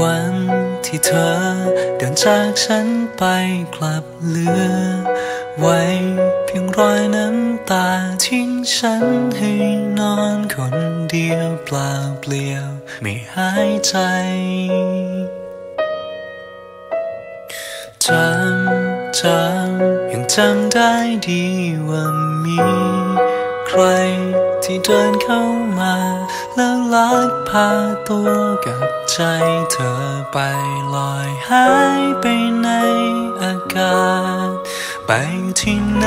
วันที่เธอเดินจากฉันไปกลับเหลือ ไว้เพียงรอยน้ำตาทิ้งฉันให้นอนคนเดียวเปล่าเปลี่ยวไม่หายใจจำจำยังจำได้ดีว่ามี ใครที่เดินเข้ามา แล้วลักพาตัวกับใจเธอไปลอยหายไปในอากาศ ไปที่ไหน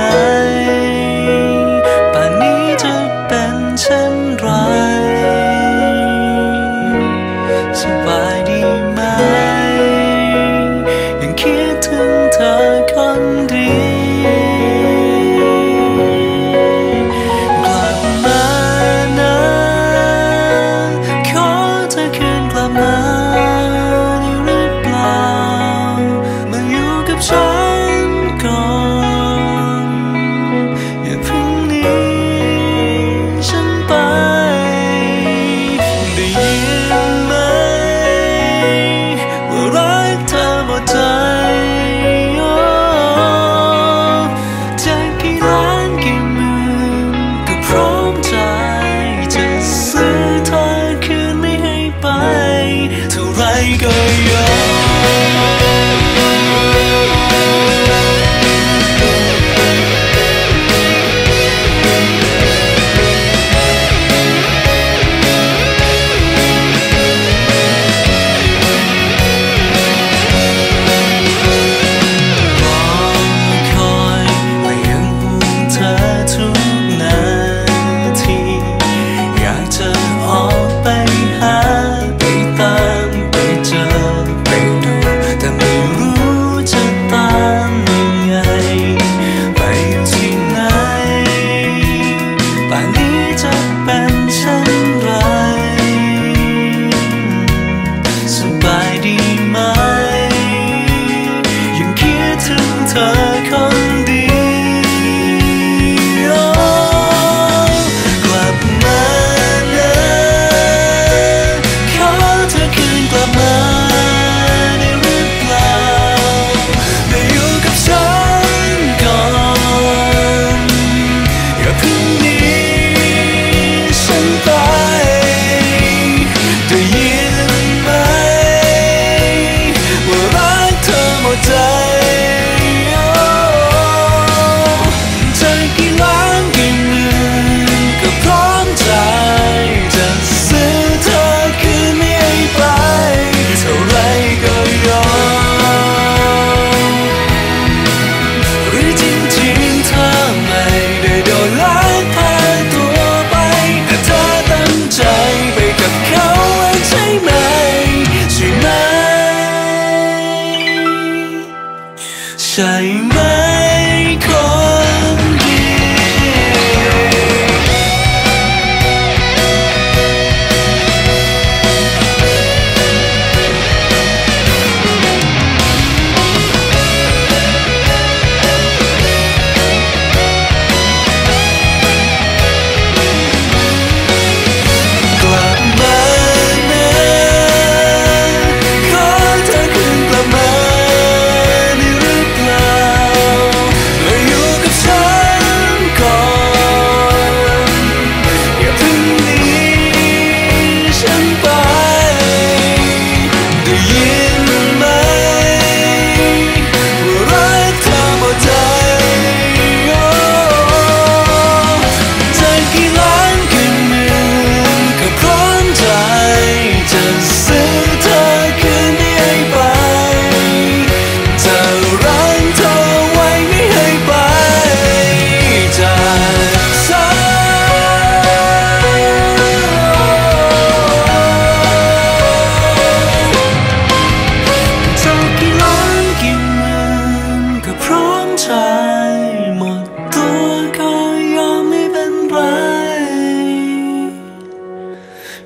say mê.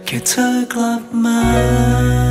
แค่เธอกลับมา